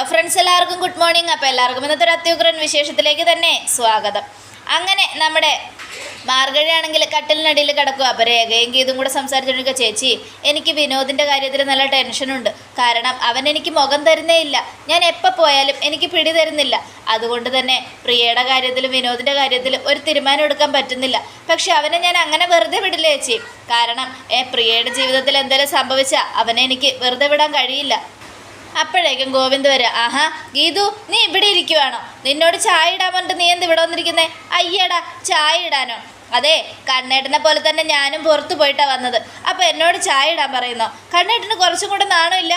Hello friends എല്ലാവർക്കും good morning അപ്പോൾ എല്ലാവർക്കും ഇന്നത്തെ ഒരു അത്യുഗ്രൻ വിശേഷത്തിലേക്ക് തന്നെ സ്വാഗതം. അങ്ങനെ നമ്മുടെ മാർഗഴിയാണെങ്കിൽ കട്ടിലിനടിയിൽ കിടക്കുക. അപ്പോൾ രേഖയും ഗീതും കൂടെ സംസാരിച്ചിട്ടുണ്ടെങ്കിൽ ചേച്ചി എനിക്ക് വിനോദിന്റെ കാര്യത്തിൽ നല്ല ടെൻഷനുണ്ട് കാരണം അവൻ എനിക്ക് മുഖം തരുന്നേ ഇല്ല. ഞാൻ എപ്പോൾ പോയാലും എനിക്ക് പിടി തരുന്നില്ല. അതുകൊണ്ട് തന്നെ പ്രിയയുടെ കാര്യത്തിലും വിനോദിന്റെ കാര്യത്തിലും ഒരു തീരുമാനം എടുക്കാൻ പറ്റുന്നില്ല. പക്ഷെ അവനെ ഞാൻ അങ്ങനെ വെറുതെ വിടില്ല ചേച്ചി. കാരണം പ്രിയയുടെ ജീവിതത്തിൽ എന്തെങ്കിലും സംഭവിച്ചാൽ അവനെ എനിക്ക് വെറുതെ വിടാൻ കഴിയില്ല. അപ്പോഴേക്കും ഗോവിന്ദ് വരിക ആഹാ ഗീതു നീ ഇവിടെ ഇരിക്കുവാണോ? നിന്നോട് ചായ ഇടാൻ പറഞ്ഞിട്ട് നീ എന്ത് ഇവിടെ വന്നിരിക്കുന്നേ? അയ്യടാ ചായ ഇടാനോ? അതെ കണ്ണേട്ടനെ പോലെ തന്നെ ഞാനും പുറത്തു പോയിട്ടാണ് വന്നത്. അപ്പോൾ എന്നോട് ചായ ഇടാൻ പറയുന്നോ? കണ്ണേട്ടന് കുറച്ചും കൂടെ നാണമില്ല.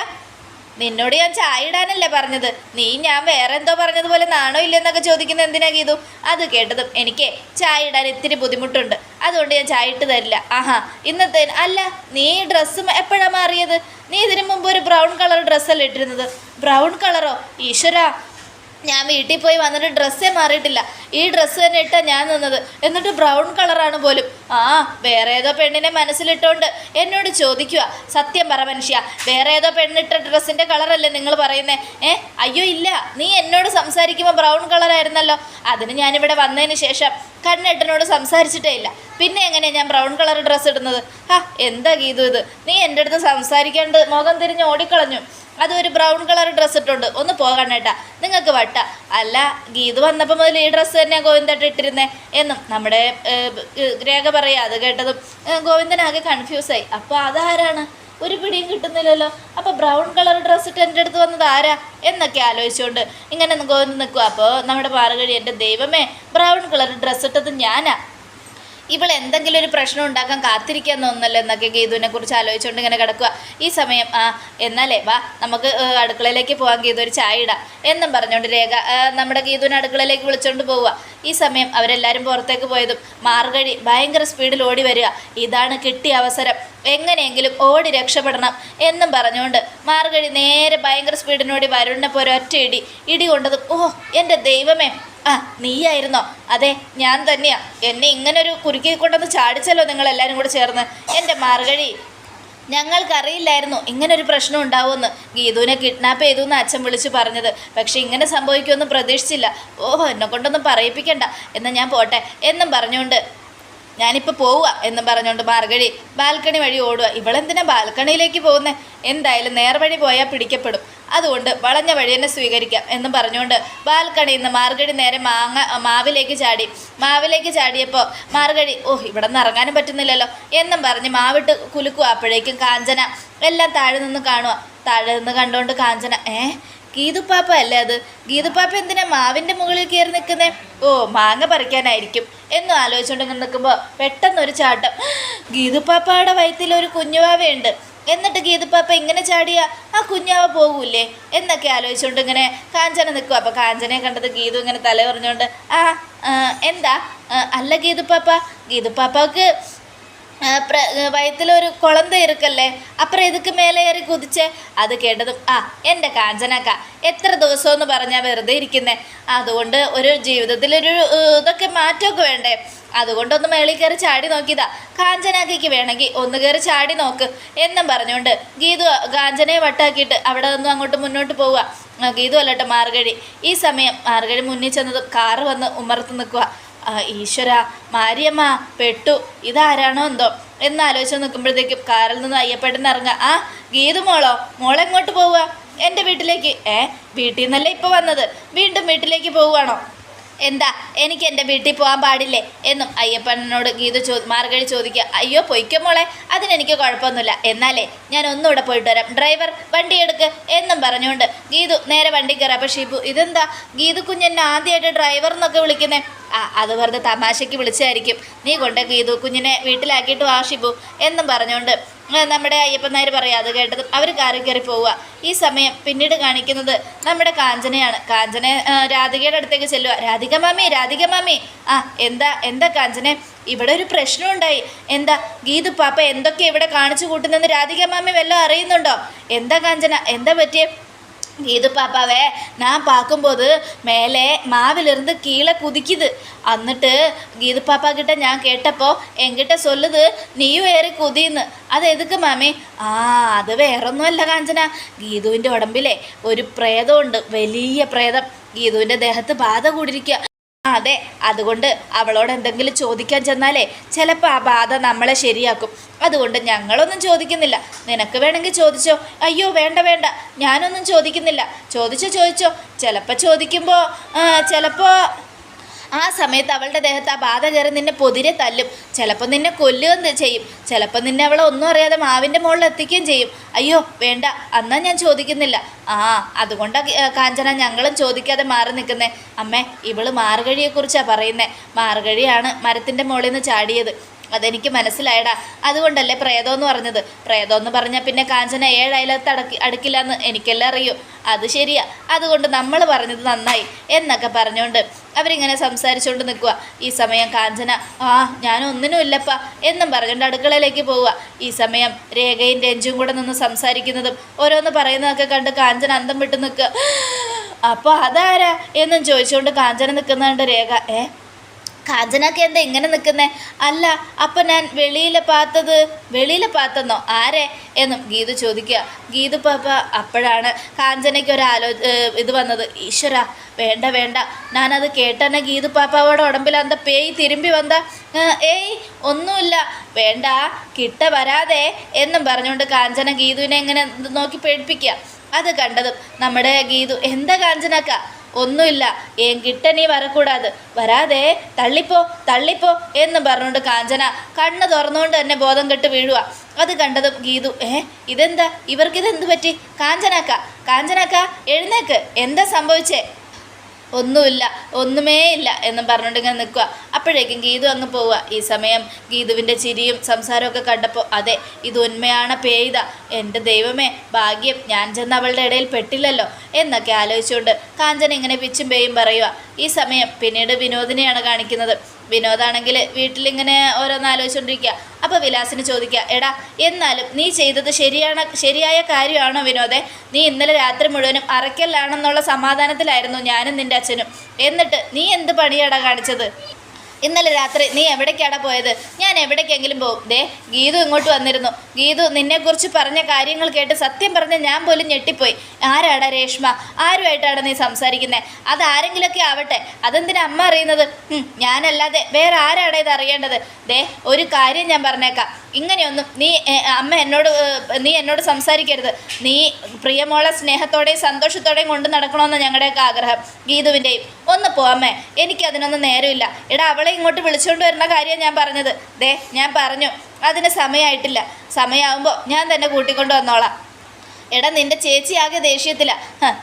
നിന്നോട് ഞാൻ ചായ ഇടാനല്ലേ പറഞ്ഞത്? നീ ഞാൻ വേറെ എന്തോ പറഞ്ഞതുപോലെ നാണോ ഇല്ലെന്നൊക്കെ ചോദിക്കുന്ന എന്തിനാ ഗീതു? അത് കേട്ടതും എനിക്ക് ചായ ഇടാൻ ഇത്തിരി ബുദ്ധിമുട്ടുണ്ട്. അതുകൊണ്ട് ഞാൻ ചായ ഇട്ട് തരില്ല. ആഹാ ഇന്നത്തെ അല്ല നീ ഡ്രസ്സ് എപ്പോഴാണ് മാറിയത്? നീ ഇതിനു മുമ്പ് ഒരു ബ്രൗൺ കളർ ഡ്രസ്സല്ലേ ഇട്ടിരുന്നത്? ബ്രൗൺ കളറോ? ഈശ്വരാ ഞാൻ വീട്ടിൽ പോയി വന്നിട്ട് ഡ്രസ്സേ മാറിയിട്ടില്ല. ഈ ഡ്രസ്സ് തന്നെ ഇട്ടാ ഞാൻ നിന്നത്. എന്നിട്ട് ബ്രൗൺ കളറാണ് പോലും. ആ വേറെ ഏതോ പെണ്ണിനെ മനസ്സിലിട്ടോണ്ട് എന്നോട് ചോദിക്കുക. സത്യം പറ മനുഷ്യ വേറെ ഏതോ പെണ്ണിട്ട ഡ്രസ്സിന്റെ കളറല്ലേ നിങ്ങൾ പറയുന്നേ? ഏ അയ്യോ ഇല്ല നീ എന്നോട് സംസാരിക്കുമ്പോൾ ബ്രൗൺ കളറായിരുന്നല്ലോ. അതിന് ഞാനിവിടെ വന്നതിന് ശേഷം കണ്ണേട്ടനോട് സംസാരിച്ചിട്ടേ ഇല്ല. പിന്നെ എങ്ങനെയാണ് ഞാൻ ബ്രൗൺ കളർ ഡ്രസ്സ് ഇടുന്നത്? ആ എന്താ ഗീതു ഇത്? നീ എന്റെ അടുത്ത് സംസാരിക്കാണ്ട് മുഖം തിരിഞ്ഞ് ഓടിക്കളഞ്ഞു. അതൊരു ബ്രൗൺ കളർ ഡ്രസ്സ് ഇട്ടുണ്ട്. ഒന്ന് പോകണേട്ടാ നിങ്ങൾക്ക് വട്ട. അല്ല ഗീതു വന്നപ്പോൾ മുതൽ ഈ ഡ്രസ്സ് തന്നെ ഗോവിന്ദട്ട് ഇട്ടിരുന്നേ എന്നും. നമ്മുടെ രേഖ പറയാ. അത് കേട്ടതും ഗോവിന്ദനാകെ കൺഫ്യൂസായി അപ്പോൾ അതാരാണ്? ഒരു പിടിയും കിട്ടുന്നില്ലല്ലോ. അപ്പോൾ ബ്രൗൺ കളർ ഡ്രസ്സ് ഇട്ട് എന്റെ അടുത്ത് വന്നത് ആരാ? എന്നൊക്കെ ആലോചിച്ചുകൊണ്ട് ഇങ്ങനെ നിൽക്കുക അപ്പോൾ നമ്മുടെ പാറകഴി എന്റെ ദൈവമേ ബ്രൗൺ കളർ ഡ്രസ്സ് ഇട്ടത് ഞാനാ. ഇവൾ എന്തെങ്കിലും ഒരു പ്രശ്നം ഉണ്ടാക്കാൻ കാത്തിരിക്കാൻ തോന്നുന്നല്ലോ എന്നൊക്കെ ഗീതുവിനെ കുറിച്ച് ആലോചിച്ചുകൊണ്ട് ഇങ്ങനെ കിടക്കുക ഈ സമയം ആ എന്നാലേ വാ നമുക്ക് അടുക്കളയിലേക്ക് പോകാൻ ഗീതു ഒരു ചായ ഇടാം എന്നും പറഞ്ഞുകൊണ്ട് രേഖ നമ്മുടെ ഗീതുവിനെ അടുക്കളയിലേക്ക് വിളിച്ചുകൊണ്ട് പോവുക ഈ സമയം അവരെല്ലാവരും പുറത്തേക്ക് പോയതും മാർഗഴി ഭയങ്കര സ്പീഡിൽ ഓടി വരിക. ഇതാണ് കിട്ടിയ അവസരം. എങ്ങനെയെങ്കിലും ഓടി രക്ഷപ്പെടണം എന്നും പറഞ്ഞുകൊണ്ട് മാർഗഴി നേരെ ഭയങ്കര സ്പീഡിനോടി വരുണിനെ പോലെ ഒറ്റ ഇടി ഇടി കൊണ്ടതും ഓ എന്റെ ദൈവമേ. ആ നീയായിരുന്നോ? അതെ ഞാൻ തന്നെയാ. എന്നെ ഇങ്ങനൊരു കുരുക്കി കൊണ്ടൊന്ന് ചാടിച്ചല്ലോ നിങ്ങൾ എല്ലാവരും കൂടെ ചേർന്ന്. എന്റെ മാർഗഴി. ഞങ്ങൾക്കറിയില്ലായിരുന്നു ഇങ്ങനൊരു പ്രശ്നം ഉണ്ടാവുമെന്ന്. ഗീതുവിനെ കിഡ്നാപ്പ് ചെയ്തു എന്ന് അച്ഛൻ വിളിച്ച് പറഞ്ഞത്. പക്ഷെ ഇങ്ങനെ സംഭവിക്കുമെന്ന് പ്രതീക്ഷിച്ചില്ല. ഓഹോ എന്നെ കൊണ്ടൊന്നും പറയിപ്പിക്കണ്ട. എന്നാൽ ഞാൻ പോട്ടെ. എന്നും പറഞ്ഞുകൊണ്ട്. ഞാനിപ്പോൾ പോവുക എന്നും പറഞ്ഞുകൊണ്ട് മാർഗഴി ബാൽക്കണി വഴി ഓടുക. ഇവളെന്തിനാ ബാൽക്കണിയിലേക്ക് പോകുന്നത് എന്തായാലും നേർവഴി പോയാൽ പിടിക്കപ്പെടും. അതുകൊണ്ട് വളഞ്ഞ വഴി തന്നെ സ്വീകരിക്കാം എന്നും പറഞ്ഞുകൊണ്ട് ബാൽക്കണിയിൽ നിന്ന് മാർഗഴി നേരെ മാങ്ങ മാവിലേക്ക് ചാടി. മാവിലേക്ക് ചാടിയപ്പോൾ മാർഗഴി ഓ ഇവിടെ നിന്ന് ഇറങ്ങാനും പറ്റുന്നില്ലല്ലോ എന്നും പറഞ്ഞ് മാവിട്ട് കുലുക്കുക അപ്പോഴേക്കും കാഞ്ചന എല്ലാം താഴെ നിന്ന് കാണുക താഴെ നിന്ന് കണ്ടുകൊണ്ട് കാഞ്ചന ഏ ഗീതുപ്പാപ്പ അല്ലേ അത്? ഗീതുപ്പാപ്പ എന്തിനാ മാവിന്റെ മുകളിൽ കയറി നിൽക്കുന്നത് ഓ മാങ്ങ പറിക്കാനായിരിക്കും എന്നും ആലോചിച്ചുകൊണ്ട് നിൽക്കുമ്പോൾ പെട്ടെന്നൊരു ചാട്ടം. ഗീതുപ്പാപ്പയുടെ വയറ്റിൽ ഒരു കുഞ്ഞുവാവയുണ്ട്. എന്നിട്ട് ഗീതുപ്പാപ്പ ഇങ്ങനെ ചാടിയ ആ കുഞ്ഞാവ പോകൂലേ എന്നൊക്കെ ആലോചിച്ചുകൊണ്ട് ഇങ്ങനെ കാഞ്ചന നിൽക്കും അപ്പോൾ കാഞ്ചനയെ കണ്ടത് ഗീതു ഇങ്ങനെ തല പറഞ്ഞുകൊണ്ട് ആ, എന്താ? അല്ല ഗീതുപ്പാപ്പ ഗീതുപ്പാപ്പക്ക് വയറ്റിലൊരു കുളന്ത ഇരിക്കല്ലേ? അപ്പുറം ഇതുക്ക് മേലെ ഏറി കുതിച്ചേ. അത് കേട്ടതും ആ എന്റെ കാഞ്ചനക്ക എത്ര ദിവസമെന്ന് പറഞ്ഞാൽ വെറുതെ ഇരിക്കുന്നേ? അതുകൊണ്ട് ഒരു ജീവിതത്തിലൊരു ഇതൊക്കെ മാറ്റമൊക്കെ വേണ്ടേ? അതുകൊണ്ടൊന്ന് മേളിൽ കയറി ചാടി നോക്കിയതാ. കാഞ്ചനാക്കയ്ക്ക് വേണമെങ്കിൽ ഒന്ന് കയറി ചാടി നോക്ക്. എന്നും പറഞ്ഞുകൊണ്ട് ഗീതു കാഞ്ചനയെ വട്ടാക്കിയിട്ട് അവിടെ നിന്നും അങ്ങോട്ട് മുന്നോട്ട് പോവുക. ഗീതു അല്ലട്ടെ മാർഗഴി. ഈ സമയം മാർഗഴി മുന്നിൽ ചെന്നതും കാറ് വന്ന് ഉമ്മറത്ത് നിൽക്കുക ഈശ്വര മാരിയമ്മ പെട്ടു ഇതാരാണോ എന്തോ? എന്നാലോചിച്ച് നിൽക്കുമ്പോഴത്തേക്കും കാറിൽ നിന്ന് അയ്യപ്പേട്ടൻ ഇറങ്ങുക. ആ ഗീതു മോളോ മോളെങ്ങോട്ട് പോവുക? എന്റെ വീട്ടിലേക്ക്. ഏ വീട്ടിൽ നിന്നല്ലേ ഇപ്പോൾ വന്നത്? വീണ്ടും വീട്ടിലേക്ക് പോവുകയാണോ? എന്താ എനിക്ക് എന്റെ വീട്ടിൽ പോകാൻ പാടില്ലേ? എന്നും അയ്യപ്പനോട് ഗീത ചോ മാർഗഴി ചോദിക്കുക. അയ്യോ പൊയ്ക്കോ മോളെ അതിനെനിക്ക് കുഴപ്പമൊന്നുമില്ല. എന്നാലേ ഞാൻ ഒന്നുകൂടെ പോയിട്ട് വരാം. ഡ്രൈവർ വണ്ടി എടുക്ക് എന്നും പറഞ്ഞുകൊണ്ട് ഗീതു നേരെ വണ്ടി കയറാം. അപ്പോൾ ഷിബു ഇതെന്താ? ഗീതു കുഞ്ഞെന്നെ ആദ്യമായിട്ട് ഡ്രൈവർ എന്നൊക്കെ വിളിക്കുന്നേ. ആ അത് വെറുതെ തമാശയ്ക്ക് വിളിച്ചായിരിക്കും നീ കൊണ്ട് ഗീതു കുഞ്ഞിനെ വീട്ടിലാക്കിയിട്ട് വാ ഷിബു എന്നും പറഞ്ഞുകൊണ്ട് നമ്മുടെ അയ്യപ്പൻ നായർ പറയാം അത് കേട്ടതും അവർ കാറിൽ കയറി പോവുക ഈ സമയം പിന്നീട് കാണിക്കുന്നത് നമ്മുടെ കാഞ്ചനയാണ് കാഞ്ചന ആ, രാധികയുടെ അടുത്തേക്ക് ചെല്ലുക രാധിക മാമി രാധിക മാമി ആ എന്താ എന്താ കാഞ്ചനെ ഇവിടെ ഒരു പ്രശ്നം ഉണ്ടായി എന്താ ഗീതു പാപ്പ എന്തൊക്കെ ഇവിടെ കാണിച്ചു കൂട്ടുന്നെന്ന് രാധിക മാമി വല്ലതും അറിയുന്നുണ്ടോ എന്താ കാഞ്ചന എന്താ പറ്റിയേ இது பாப்பாவே நான் பார்க்கும்போது மேலே மாவிலிருந்து கீழே குதிக்குது അന്നിട്ട് ഗീതുപ്പാപ്പാക്കിட்ட ഞാൻ കേട്ടപ്പോൾ എങ്കിട്ട സൊല്ലുത് നീയും ഏറെ കുതിന്ന്. അത് എതുക്ക് മാമി? ആ അത് വേറൊന്നുമല്ല കാഞ്ചന. ഗീതുവിന്റെ ഉടമ്പിലെ ഒരു പ്രേതമുണ്ട് വലിയ പ്രേതം. ഗീതുവിന്റെ ദേഹത്ത് ബാധ കൂടിയിരിക്കുക അതെ. അതുകൊണ്ട് അവളോട് എന്തെങ്കിലും ചോദിക്കാൻ ചെന്നാലേ ചിലപ്പോൾ ആ ബാധ നമ്മളെ ശരിയാക്കും. അതുകൊണ്ട് ഞങ്ങളൊന്നും ചോദിക്കുന്നില്ല. നിനക്ക് വേണമെങ്കിൽ ചോദിച്ചോ. അയ്യോ വേണ്ട വേണ്ട. ഞാനൊന്നും ചോദിക്കുന്നില്ല. ചോദിച്ചോ ചോദിച്ചോ. ചിലപ്പോൾ ചോദിക്കുമ്പോൾ ചിലപ്പോൾ ആ സമയത്ത് അവളുടെ ദേഹത്ത് ആ ബാധ കയറി നിന്നെ പൊതിരെ തല്ലും. ചിലപ്പോൾ നിന്നെ കൊല്ലുകയും ചെയ്യും. ചിലപ്പോൾ നിന്നെ അവളെ ഒന്നും അറിയാതെ മാവിന്റെ മുകളിൽ എത്തിക്കുകയും ചെയ്യും. അയ്യോ വേണ്ട. അന്നാ ഞാൻ ചോദിക്കുന്നില്ല. ആ അതുകൊണ്ടാണ് കാഞ്ചന ഞങ്ങളും ചോദിക്കാതെ മാറി നിൽക്കുന്നത് അമ്മേ ഇവൾ മാർഗഴിയെക്കുറിച്ചാണ് പറയുന്നത് മാർഗഴിയാണ് മരത്തിന്റെ മുകളിൽ നിന്ന് ചാടിയത്. അതെനിക്ക് മനസ്സിലായടാ. അതുകൊണ്ടല്ലേ പ്രേതം എന്ന് പറഞ്ഞത്? പ്രേതം എന്ന് പറഞ്ഞാൽ പിന്നെ കാഞ്ചന ഏഴയലത്ത് അടക്കി അടുക്കില്ല എന്ന് എനിക്കെല്ലാം അറിയൂ. അത് ശരിയാ. അതുകൊണ്ട് നമ്മൾ പറഞ്ഞത് നന്നായി എന്നൊക്കെ പറഞ്ഞുകൊണ്ട് അവരിങ്ങനെ സംസാരിച്ചുകൊണ്ട് നിൽക്കുക ഈ സമയം കാഞ്ചന ആ ഞാനൊന്നിനും ഇല്ലപ്പാ എന്നും പറഞ്ഞുകൊണ്ട് അടുക്കളയിലേക്ക് പോവുക ഈ സമയം രേഖയും രഞ്ജും കൂടെ നിന്ന് സംസാരിക്കുന്നതും ഓരോന്ന് പറയുന്നതൊക്കെ കണ്ട് കാഞ്ചന അന്തം വിട്ട് നിൽക്കുക അപ്പോൾ അതാരാ? എന്നും ചോദിച്ചുകൊണ്ട് കാഞ്ചന നിൽക്കുന്നുണ്ട് രേഖ ഏ കാഞ്ചനക്ക് എന്താ ഇങ്ങനെ നിൽക്കുന്നേ അല്ല അപ്പം ഞാൻ വെളിയിലെ പാത്തത് വെളിയിലെ പാത്തെന്നോ? ആരെ? എന്നും ഗീതു ചോദിക്കുക. ഗീതു പാപ്പ അപ്പോഴാണ് കാഞ്ചനയ്ക്ക് ഒരു ആലോ ഇത് വന്നത്. ഈശ്വര വേണ്ട വേണ്ട. ഞാനത് കേട്ടെന്നെ ഗീതു പാപ്പാവോടെ ഉടമ്പിൽ അന്ത പേയ് തിരുമ്പി വന്ന ഏയ് ഒന്നുമില്ല. വേണ്ട കിട്ട വരാതെ എന്നും പറഞ്ഞുകൊണ്ട് കാഞ്ചന ഗീതുവിനെ എങ്ങനെ നോക്കി പേടിപ്പിക്കുക. അത് കണ്ടതും നമ്മുടെ ഗീതു എന്താ കാഞ്ചനക്ക? ഒന്നുമില്ല. ഏൻ കിട്ട നീ വരക്കൂടാത്. വരാതെ തള്ളിപ്പോ തള്ളിപ്പോ എന്ന് പറഞ്ഞുകൊണ്ട് കാഞ്ചന കണ്ണ് തുറന്നുകൊണ്ട് തന്നെ ബോധം കെട്ട് വീഴുക അത് കണ്ടതും ഗീതു ഏ ഇതെന്താ? ഇവർക്കിതെന്ത് പറ്റി? കാഞ്ചനാക്ക കാഞ്ചനാക്ക എഴുന്നേക്ക്. എന്താ സംഭവിച്ചേ? ഒന്നുമില്ല ഒന്നുമേ ഇല്ല എന്നും പറഞ്ഞുകൊണ്ട് ഇങ്ങനെ നിൽക്കുക. അപ്പോഴേക്കും ഗീതു അങ്ങ് പോവുക. ഈ സമയം ഗീതുവിന്റെ ചിരിയും സംസാരമൊക്കെ കണ്ടപ്പോൾ അതെ ഇത് ഉന്മയാണ് പേയ്ത. എന്റെ ദൈവമേ ഭാഗ്യം. ഞാൻ ചെന്ന് അവളുടെ ഇടയിൽ പെട്ടില്ലല്ലോ. എന്നൊക്കെ ആലോചിച്ചുകൊണ്ട് കാഞ്ചന ഇങ്ങനെ പിച്ചും പേയും പറയുക. ഈ സമയം പിന്നീട് വിനോദിനെയാണ് കാണിക്കുന്നത്. വിനോദാണെങ്കിൽ വീട്ടിലിങ്ങനെ ഓരോന്ന് ആലോചിച്ചുകൊണ്ടിരിക്കുക അപ്പോൾ വിലാസിന് ചോദിക്കുക എടാ എന്നാലും നീ ചെയ്തത് ശരിയാണ് ശരിയായ കാര്യമാണോ വിനോദെ? നീ ഇന്നലെ രാത്രി മുഴുവനും അറയ്ക്കലാണെന്നുള്ള സമാധാനത്തിലായിരുന്നു ഞാനും നിന്റെ അച്ഛനും. എന്നിട്ട് നീ എന്ത് പണിയാടാ കാണിച്ചത്? ഇന്നലെ രാത്രി നീ എവിടേക്കാടാ പോയത്? ഞാൻ എവിടേക്കെങ്കിലും പോകും ദേ ഗീതു ഇങ്ങോട്ട് വന്നിരുന്നു. ഗീതു നിന്നെക്കുറിച്ച് പറഞ്ഞ കാര്യങ്ങൾ കേട്ട് സത്യം പറഞ്ഞ് ഞാൻ പോലും ഞെട്ടിപ്പോയി. ആരാടാ രേഷ്മ? ആരുമായിട്ടാണ് നീ സംസാരിക്കുന്നത് അത് ആരെങ്കിലുമൊക്കെ ആവട്ടെ. അതെന്തിനാ അമ്മ അറിയുന്നത്? ഞാനല്ലാതെ വേറെ ആരാടാ ഇത് അറിയേണ്ടത്? ദേ ഒരു കാര്യം ഞാൻ പറഞ്ഞേക്കാം. ഇങ്ങനെയൊന്നും നീ അമ്മ എന്നോട് നീ എന്നോട് സംസാരിക്കരുത്. നീ പ്രിയമോളെ സ്നേഹത്തോടെയും സന്തോഷത്തോടെയും കൊണ്ട് നടക്കണമെന്ന് ഞങ്ങളുടെയൊക്കെ ആഗ്രഹം ഗീതുവിന്റെയും ഒന്ന് പോ അമ്മേ. എനിക്കതിനൊന്നും നേരമില്ല. എടാ അവളെ ഇങ്ങോട്ട് വിളിച്ചുകൊണ്ട് വരുന്ന കാര്യം ഞാൻ പറഞ്ഞത്. ദേ ഞാൻ പറഞ്ഞു. അതിന് സമയമായിട്ടില്ല സമയമാകുമ്പോൾ ഞാൻ തന്നെ കൂട്ടിക്കൊണ്ട് വന്നോളാം. എടാ നിന്റെ ചേച്ചി ആകെ ദേഷ്യത്തില.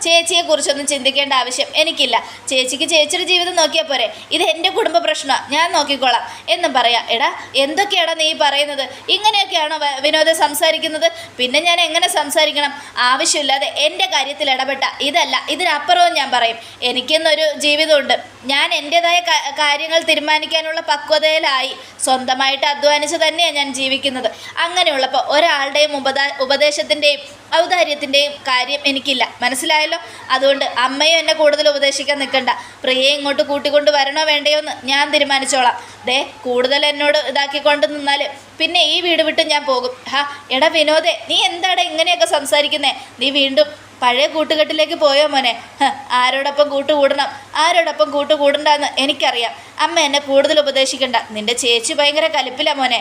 ചേച്ചിയെ കുറിച്ചൊന്നും ചിന്തിക്കേണ്ട ആവശ്യം എനിക്കില്ല. ചേച്ചിക്ക് ചേച്ചിയുടെ ജീവിതം നോക്കിയാൽ പോരെ. ഇത് എന്റെ കുടുംബ പ്രശ്നമാണ് ഞാൻ നോക്കിക്കോളാം. എന്നും പറയാം. എടാ എന്തൊക്കെയാടാ നീ പറയുന്നത്? ഇങ്ങനെയൊക്കെയാണോ വിനോദം സംസാരിക്കുന്നത്? പിന്നെ ഞാൻ എങ്ങനെ സംസാരിക്കണം? ആവശ്യമില്ലാതെ എന്റെ കാര്യത്തിൽ ഇടപെട്ട ഇതല്ല. ഇതിനപ്പുറവും ഞാൻ പറയും. എനിക്കെന്നൊരു ജീവിതമുണ്ട്. ഞാൻ എന്റെതായ കാര്യങ്ങൾ തീരുമാനിക്കാനുള്ള പക്വതയിലായി സ്വന്തമായിട്ട് അധ്വാനിച്ച് തന്നെയാണ് ഞാൻ ജീവിക്കുന്നത്. അങ്ങനെയുള്ളപ്പോൾ ഒരാളുടെയും ഉപദാ ഉപദേശത്തിന്റെയും ഔദാര്യത്തിന്റെയും കാര്യം എനിക്കില്ല. മനസ്സിലായല്ലോ? അതുകൊണ്ട് അമ്മയും എന്നെ കൂടുതൽ ഉപദേശിക്കാൻ നിൽക്കണ്ട. പ്രിയയെ ഇങ്ങോട്ട് കൂട്ടിക്കൊണ്ട് വരണോ വേണ്ടയോ എന്ന് ഞാൻ തീരുമാനിച്ചോളാം. ദേ കൂടുതൽ എന്നോട് ഇതാക്കിക്കൊണ്ട് നിന്നാൽ പിന്നെ ഈ വീട് വിട്ട് ഞാൻ പോകും. ഹാ എടാ വിനോദേ നീ എന്താടാ ഇങ്ങനെയൊക്കെ സംസാരിക്കുന്നേ? നീ വീണ്ടും പഴയ കൂട്ടുകെട്ടിലേക്ക് പോയോ മോനെ? ആരോടൊപ്പം കൂട്ട് കൂടണം ആരോടൊപ്പം കൂട്ട് കൂടണ്ടെന്ന് എനിക്കറിയാം. അമ്മ എന്നെ കൂടുതൽ ഉപദേശിക്കണ്ട. നിന്റെ ചേച്ചി ഭയങ്കര കലിപ്പില്ല മോനെ.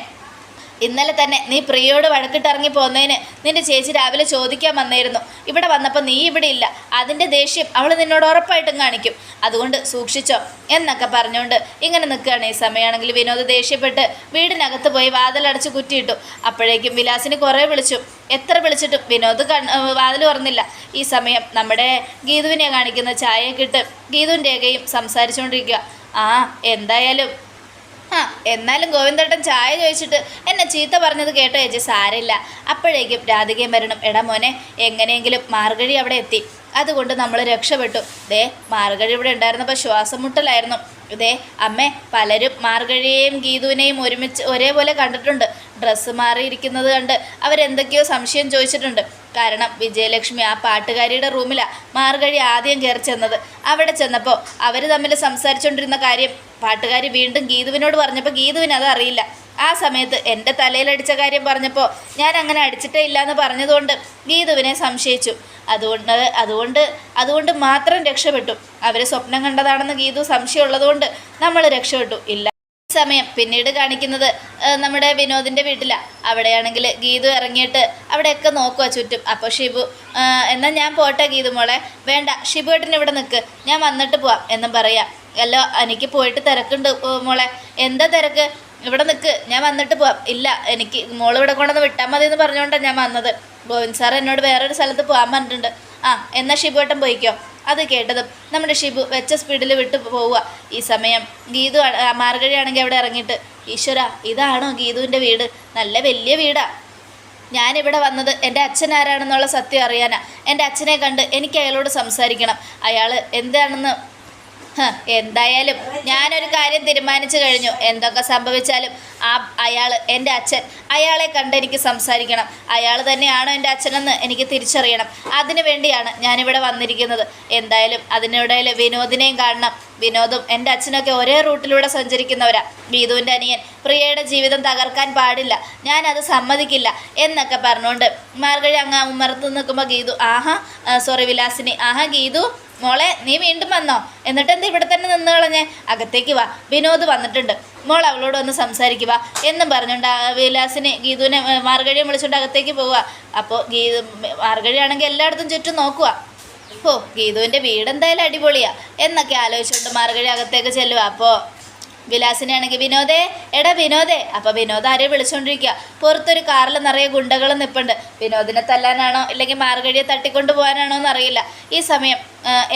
ഇന്നലെ തന്നെ നീ പ്രിയയോട് വഴക്കിട്ടിറങ്ങി പോന്നതിന് നിന്റെ ചേച്ചി രാവിലെ ചോദിക്കാൻ വന്നായിരുന്നു. ഇവിടെ വന്നപ്പോൾ നീ ഇവിടെ ഇല്ല. അതിന്റെ ദേഷ്യം അവൾ നിന്നോട് ഉറപ്പായിട്ടും കാണിക്കും. അതുകൊണ്ട് സൂക്ഷിച്ചോ എന്നൊക്കെ പറഞ്ഞുകൊണ്ട് ഇങ്ങനെ നിൽക്കുകയാണ് ഈ സമയമാണെങ്കിൽ വിനോദ് ദേഷ്യപ്പെട്ട് വീടിനകത്ത് പോയി വാതിലടച്ച് കുറ്റിയിട്ടു. അപ്പോഴേക്കും വിലാസിന് കുറേ വിളിച്ചു. എത്ര വിളിച്ചിട്ടും വിനോദ് കൺ വാതിൽ തുറന്നില്ല. ഈ സമയം നമ്മുടെ ഗീതുവിനെ കാണിക്കുന്ന ചായയൊക്കെ ഇട്ട് ഗീതുവിന്റെ രേഖയും സംസാരിച്ചുകൊണ്ടിരിക്കുക ആ എന്തായാലും ആ എന്നാലും ഗോവിന്ദേട്ടൻ ചായ ചോദിച്ചിട്ട് എന്നെ ചീത്ത പറഞ്ഞത് കേട്ടോ ചേച്ചി സാരില്ല അപ്പോഴേക്കും രാധികയും വരണം എടാ മോനെ എങ്ങനെയെങ്കിലും മാർഗഴി അവിടെ എത്തി. അതുകൊണ്ട് നമ്മൾ രക്ഷപ്പെട്ടു. ദേ മാർഗഴി ഇവിടെ ഉണ്ടായിരുന്നപ്പോൾ ശ്വാസം മുട്ടലായിരുന്നു ഇതേ അമ്മേ പലരും മാർഗഴിയെയും ഗീതുവിനെയും ഒരുമിച്ച് ഒരേപോലെ കണ്ടിട്ടുണ്ട്. ഡ്രസ്സ് മാറിയിരിക്കുന്നത് കണ്ട് അവരെന്തൊക്കെയോ സംശയം ചോദിച്ചിട്ടുണ്ട്. കാരണം വിജയലക്ഷ്മി ആ പാട്ടുകാരിയുടെ റൂമിലാണ് മാർഗഴി ആദ്യം കയറി ചെന്നത്. അവിടെ ചെന്നപ്പോൾ അവർ തമ്മിൽ സംസാരിച്ചുകൊണ്ടിരുന്ന കാര്യം പാട്ടുകാരി വീണ്ടും ഗീതുവിനോട് പറഞ്ഞപ്പോൾ ഗീതുവിന് അത് അറിയില്ല. ആ സമയത്ത് എന്റെ തലയിലടിച്ച കാര്യം പറഞ്ഞപ്പോൾ ഞാൻ അങ്ങനെ അടിച്ചിട്ടേ ഇല്ല എന്ന് പറഞ്ഞതുകൊണ്ട് ഗീതുവിനെ സംശയിച്ചു. അതുകൊണ്ട് അതുകൊണ്ട് അതുകൊണ്ട് മാത്രം രക്ഷപ്പെട്ടു. അവർ സ്വപ്നം കണ്ടതാണെന്ന് ഗീതു സംശയമുള്ളതുകൊണ്ട് നമ്മൾ രക്ഷപ്പെട്ടു. ഇല്ല സമയം. പിന്നീട് കാണിക്കുന്നത് നമ്മുടെ വിനോദിന്റെ വീട്ടിലാണ് അവിടെയാണെങ്കിൽ ഗീതു ഇറങ്ങിയിട്ട് അവിടെയൊക്കെ നോക്കുക ചുറ്റും. അപ്പോൾ ഷിബു എന്നാൽ ഞാൻ പോട്ടെ ഗീതു മോളെ. വേണ്ട ഷിബു ഏട്ടൻ ഇവിടെ നിൽക്ക് ഞാൻ വന്നിട്ട് പോവാം എന്നും പറയാം. അല്ലോ എനിക്ക് പോയിട്ട് തിരക്കുണ്ട് മോളെ. എന്താ തിരക്ക്? ഇവിടെ നിൽക്ക് ഞാൻ വന്നിട്ട് പോവാം. ഇല്ല എനിക്ക് മോൾ ഇവിടെ കൊണ്ടുവന്ന് വിട്ടാൽ മതി എന്ന് പറഞ്ഞുകൊണ്ടാണ് ഞാൻ വന്നത്. ഗോവിന്ദ് സാർ എന്നോട് വേറൊരു സ്ഥലത്ത് പോകാൻ പറഞ്ഞിട്ടുണ്ട്. ആ എന്നാൽ ഷിബു ഏട്ടൻ പോയിക്കോ. അത് കേട്ടതും നമ്മുടെ ഷിബു വെച്ച സ്പീഡിൽ വിട്ടു പോവുക. ഈ സമയം ഗീതു മാർഗഴിയാണെങ്കിൽ അവിടെ ഇറങ്ങിയിട്ട് ഈശ്വര ഇതാണോ ഗീതുവിന്റെ വീട്? നല്ല വലിയ വീടാണ് ഞാനിവിടെ വന്നത് എന്റെ അച്ഛൻ ആരാണെന്നുള്ള സത്യം അറിയാനാണ് എന്റെ അച്ഛനെ കണ്ട് എനിക്ക് അയാളോട് സംസാരിക്കണം. അയാൾ എന്താണെന്ന് എന്തായാലും ഞാനൊരു കാര്യം തീരുമാനിച്ചു കഴിഞ്ഞു. എന്തൊക്കെ സംഭവിച്ചാലും ആ അയാൾ എന്റെ അച്ഛൻ അയാളെ കണ്ട് എനിക്ക് സംസാരിക്കണം. അയാൾ തന്നെയാണോ എന്റെ അച്ഛനെന്ന് എനിക്ക് തിരിച്ചറിയണം. അതിനു വേണ്ടിയാണ് ഞാനിവിടെ വന്നിരിക്കുന്നത്. എന്തായാലും അതിനിടയിൽ വിനോദിനെയും കാണണം. വിനോദും എന്റെ അച്ഛനൊക്കെ ഒരേ റൂട്ടിലൂടെ സഞ്ചരിക്കുന്നവരാ. ബീതുവിന്റെ അനിയൻ പ്രിയയുടെ ജീവിതം തകർക്കാൻ പാടില്ല. ഞാനത് സമ്മതിക്കില്ല എന്നൊക്കെ പറഞ്ഞുകൊണ്ട് മാർഗഴി അങ്ങ് ഉമ്മറത്ത് നിൽക്കുമ്പോൾ ഗീതു ആഹാ സോറി വിലാസിനി ആഹാ ഗീതു മോളെ നീ വീണ്ടും വന്നോ? എന്നിട്ട് എന്ത് ഇവിടെ തന്നെ നിന്ന് കളഞ്ഞേ? അകത്തേക്ക് വാ. വിനോദ് വന്നിട്ടുണ്ട്. മോൾ അവളോട് ഒന്ന് സംസാരിക്കുക എന്നും പറഞ്ഞുകൊണ്ട് വിലാസിനെ ഗീതുവിനെ മാർഗഴിയും വിളിച്ചുകൊണ്ട് അകത്തേക്ക് പോവുക. അപ്പോൾ ഗീതു മാർഗഴിയാണെങ്കിൽ എല്ലായിടത്തും ചുറ്റും നോക്കുക. ഓ ഗീതുവിന്റെ വീട് എന്തായാലും അടിപൊളിയാ. എന്നൊക്കെ ആലോചിച്ചുകൊണ്ട് മാർഗഴി അകത്തേക്ക് ചെല്ലുക അപ്പോൾ വിലാസിനാണെങ്കിൽ വിനോദേ എടാ വിനോദേ. അപ്പോൾ വിനോദ ആരെ വിളിച്ചുകൊണ്ടിരിക്കുക പുറത്തൊരു കാറിൽ നിറയെ ഗുണ്ടകൾ നിൽപ്പുണ്ട് വിനോദിനെ തല്ലാനാണോ ഇല്ലെങ്കിൽ മാർഗഴിയെ തട്ടിക്കൊണ്ട് പോകാനാണോ എന്നറിയില്ല. ഈ സമയം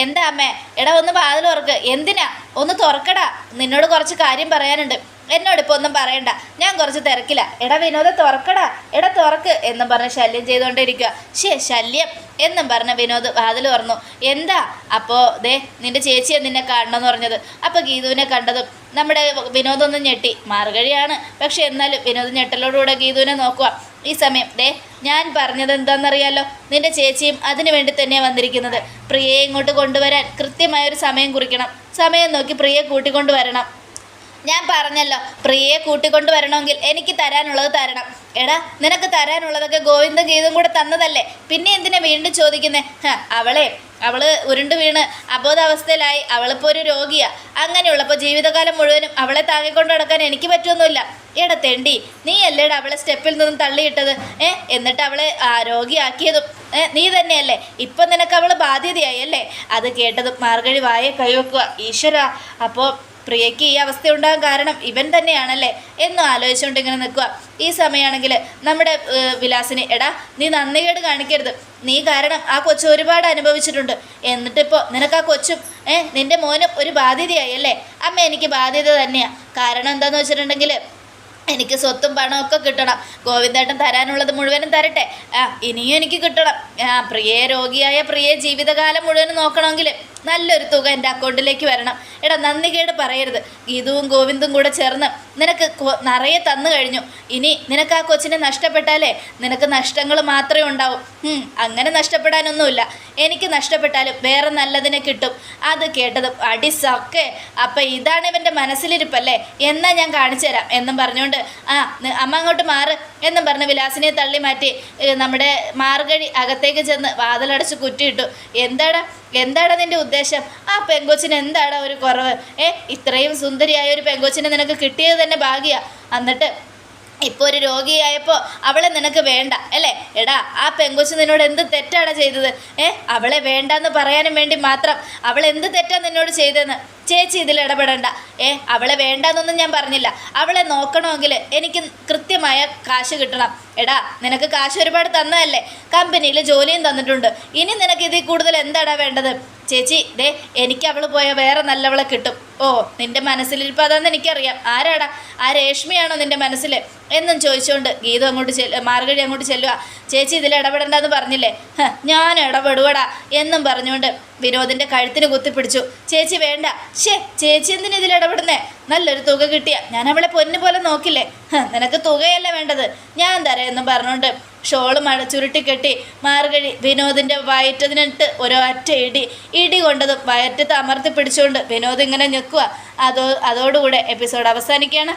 എന്താ അമ്മേ? എടാ ഒന്ന് വാതിൽ തുറക്ക്. എന്തിനാ? ഒന്ന് തുറക്കടാ. നിന്നോട് കുറച്ച് കാര്യം പറയാനുണ്ട്. എന്നോട് ഇപ്പോൾ ഒന്നും പറയണ്ട. ഞാൻ കുറച്ച് തിരക്കില്ല എടാ വിനോദ തുറക്കടാ. എടാ തുറക്ക് എന്നും പറഞ്ഞ് ശല്യം ചെയ്തുകൊണ്ടിരിക്കുക ശേ ശല്യം എന്നും പറഞ്ഞ വിനോദ് വാതിൽ തുറന്നു. എന്താ? അപ്പോൾ ദേ നിന്റെ ചേച്ചിയെ നിന്നെ കാണണമെന്ന് പറഞ്ഞത്. അപ്പോൾ ഗീതുവിനെ കണ്ടതും നമ്മുടെ വിനോദൊന്നും ഞെട്ടി. മാർഗഴിയാണ്. പക്ഷെ എന്നാലും വിനോദ് ഞെട്ടലോടുകൂടെ ഗീതുവിനെ നോക്കുക ഈ സമയം ദേ ഞാൻ പറഞ്ഞത് എന്താണെന്നറിയാലോ നിന്റെ ചേച്ചിയും അതിനു വേണ്ടി തന്നെയാണ് വന്നിരിക്കുന്നത്. പ്രിയയെ ഇങ്ങോട്ട് കൊണ്ടുവരാൻ കൃത്യമായൊരു സമയം കുറിക്കണം. സമയം നോക്കി പ്രിയയെ കൂട്ടിക്കൊണ്ടുവരണം. ഞാൻ പറഞ്ഞല്ലോ പ്രിയയെ കൂട്ടിക്കൊണ്ട് വരണമെങ്കിൽ എനിക്ക് തരാനുള്ളത് തരണം. എടാ നിനക്ക് തരാനുള്ളതൊക്കെ ഗോവിന്ദൻ ഗീതം കൂടെ തന്നതല്ലേ? പിന്നെ എന്തിനാ വീണ്ടും ചോദിക്കുന്നേ? അവളെ അവൾ ഉരുണ്ട് വീണ് അബോധാവസ്ഥയിലായി. അവളിപ്പോൾ ഒരു രോഗിയാ. അങ്ങനെയുള്ളപ്പോൾ ജീവിതകാലം മുഴുവനും അവളെ താങ്ങിക്കൊണ്ട് നടക്കാൻ എനിക്ക് പറ്റുമൊന്നുമില്ല എടാ തെണ്ടി നീ അല്ലേടാ അവളെ സ്റ്റെപ്പിൽ നിന്നും തള്ളിയിട്ടത്? ഏ എന്നിട്ട് അവളെ രോഗിയാക്കിയതും ഏ നീ തന്നെയല്ലേ? ഇപ്പം നിനക്ക് അവൾ ബാധ്യതയായി അല്ലേ? അത് കേട്ടതും മാർഗഴി വായ കൈവെക്കുക. ഈശ്വര അപ്പോൾ പ്രിയയ്ക്ക് ഈ അവസ്ഥ ഉണ്ടാകാൻ കാരണം ഇവൻ തന്നെയാണല്ലേ എന്നും ആലോചിച്ചുകൊണ്ട് ഇങ്ങനെ നിൽക്കുക. ഈ സമയമാണെങ്കിൽ നമ്മുടെ വിലാസിനെ എടാ നീ നന്ദികേട് കാണിക്കരുത്. നീ കാരണം ആ കൊച്ചു ഒരുപാട് അനുഭവിച്ചിട്ടുണ്ട്. എന്നിട്ടിപ്പോൾ നിനക്ക് ആ കൊച്ചും ഏ നിന്റെ മോനും ഒരു ബാധ്യതയായി അല്ലേ അമ്മ എനിക്ക് ബാധ്യത തന്നെയാണ് കാരണം എന്താണെന്ന് വെച്ചിട്ടുണ്ടെങ്കിൽ എനിക്ക് സ്വത്തും പണവും ഒക്കെ കിട്ടണം. ഗോവിന്ദേട്ടൻ തരാനുള്ളത് മുഴുവനും തരട്ടെ. ആ ഇനിയും എനിക്ക് കിട്ടണം. ആ പ്രിയ രോഗിയായ പ്രിയ ജീവിതകാലം മുഴുവനും നോക്കണമെങ്കിൽ നല്ലൊരു തുക എന്റെ അക്കൗണ്ടിലേക്ക് വരണം. എടാ നന്ദികേട് പറയരുത്. ഗീതുവും ഗോവിന്ദും കൂടെ ചേർന്ന് നിനക്ക് നിറയെ തന്നു കഴിഞ്ഞു. ഇനി നിനക്ക് ആ കൊച്ചിനെ നഷ്ടപ്പെട്ടാലേ നിനക്ക് നഷ്ടങ്ങൾ മാത്രമേ ഉണ്ടാവും. അങ്ങനെ നഷ്ടപ്പെടാനൊന്നുമില്ല. എനിക്ക് നഷ്ടപ്പെട്ടാലും വേറെ നല്ലതിനെ കിട്ടും. അത് കേട്ടത് അടിസൊക്കെ. അപ്പം ഇതാണ് ഇവന്റെ മനസ്സിലിരിപ്പല്ലേ? എന്നാ ഞാൻ കാണിച്ചു തരാം എന്നും പറഞ്ഞുകൊണ്ട് ആ അമ്മ അങ്ങോട്ട് മാറ് എന്നും പറഞ്ഞ് വിലാസിനെ തള്ളി മാറ്റി നമ്മുടെ മാർഗഴി അകത്തേക്ക് ചെന്ന് വാതിലടച്ച് കുറ്റിയിട്ടു. എന്താടാ? എന്താടാ നിന്റെ ഉദ്ദേശം? ആ പെങ്കൊച്ചിന് എന്താടാ ഒരു കുറവ്? ഏ ഇത്രയും സുന്ദരിയായ ഒരു പെങ്കൊച്ചിനെ നിനക്ക് കിട്ടിയത് തന്നെ ഭാഗ്യ. എന്നിട്ട് ഇപ്പോൾ ഒരു രോഗിയായപ്പോൾ അവളെ നിനക്ക് വേണ്ട അല്ലേ? എടാ ആ പെങ്കൊച്ച് നിന്നോട് എന്ത് തെറ്റാണ് ചെയ്തത്? ഏ? അവളെ വേണ്ടെന്ന് പറയാനും വേണ്ടി മാത്രം അവൾ എന്ത് തെറ്റാ നിന്നോട് ചെയ്തതെന്ന് ചേച്ചി ഇതിൽ ഇടപെടണ്ട. ഏ അവളെ വേണ്ടെന്നൊന്നും ഞാൻ പറഞ്ഞില്ല. അവളെ നോക്കണമെങ്കിൽ എനിക്ക് കൃത്യമായ കാശ് കിട്ടണം. എടാ നിനക്ക് കാശ് ഒരുപാട് തന്നതല്ലേ? കമ്പനിയിൽ ജോലിയും തന്നിട്ടുണ്ട്. ഇനി നിനക്ക് ഇതിൽ കൂടുതൽ എന്താടാ വേണ്ടത്? ചേച്ചി ദേ എനിക്ക് അവൾ പോയ വേറെ നല്ലവളെ കിട്ടും. ഓ നിന്റെ മനസ്സിലിരിപ്പോൾ അതാന്ന് എനിക്കറിയാം. ആരാടാ? ആ രേഷ്മിയാണോ നിന്റെ മനസ്സിൽ എന്നും ചോദിച്ചുകൊണ്ട് ഗീതം അങ്ങോട്ട് ചെല്ലുക മാർഗഴി അങ്ങോട്ട് ചെല്ലുക. ചേച്ചി ഇതിൽ ഇടപെടണ്ടെന്ന് പറഞ്ഞില്ലേ? ഞാൻ ഇടപെടുവടാ എന്നും പറഞ്ഞുകൊണ്ട് വിനോദിന്റെ കഴുത്തിന് കുത്തിപ്പിടിച്ചു. ചേച്ചി വേണ്ട. ഷേ ചേച്ചി എന്തിനാ ഇതിൽ ഇടപെടുന്നേ? നല്ലൊരു തുക കിട്ടിയ. ഞാൻ അവളെ പൊന്നു പോലെ നോക്കില്ലേ? നിനക്ക് തുകയല്ല വേണ്ടത്? ഞാൻ തരാം എന്നും പറഞ്ഞുകൊണ്ട് ഷോൾ മഴ ചുരുട്ടിക്കെട്ടി മാർഗഴി വിനോദിന്റെ വയറ്റതിനിട്ട് ഒരൊറ്റ ഇടി ഇടി കൊണ്ടതും വയറ്റത്ത് അമർത്തി പിടിച്ചുകൊണ്ട് വിനോദ് ഇങ്ങനെ ഞെക്കുക അതോ അതോടുകൂടെ എപ്പിസോഡ് അവസാനിക്കുകയാണ്.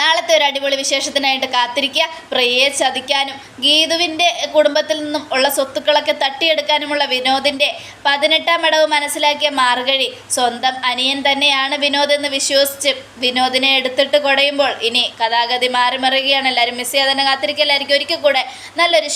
നാളത്തെ ഒരു അടിപൊളി വിശേഷത്തിനായിട്ട് കാത്തിരിക്കുക. പ്രിയയെ ചതിക്കാനും ഗീതുവിന്റെ കുടുംബത്തിൽ നിന്നും ഉള്ള സ്വത്തുക്കളൊക്കെ തട്ടിയെടുക്കാനുമുള്ള വിനോദിന്റെ പതിനെട്ടാം അടവ് മനസ്സിലാക്കിയ മാർഗഴി സ്വന്തം അനിയൻ തന്നെയാണ് വിനോദ് എന്ന് വിശ്വസിച്ച് വിനോദിനെ എടുത്തിട്ട് കുടയുമ്പോൾ ഇനി കഥാഗതി മാറി മറിയുകയാണ് എല്ലാവരും മിസ് ചെയ്യാതെ കാത്തിരിക്കുക. എല്ലാവർക്കും ഒരിക്കൽ കൂടെ നല്ലൊരു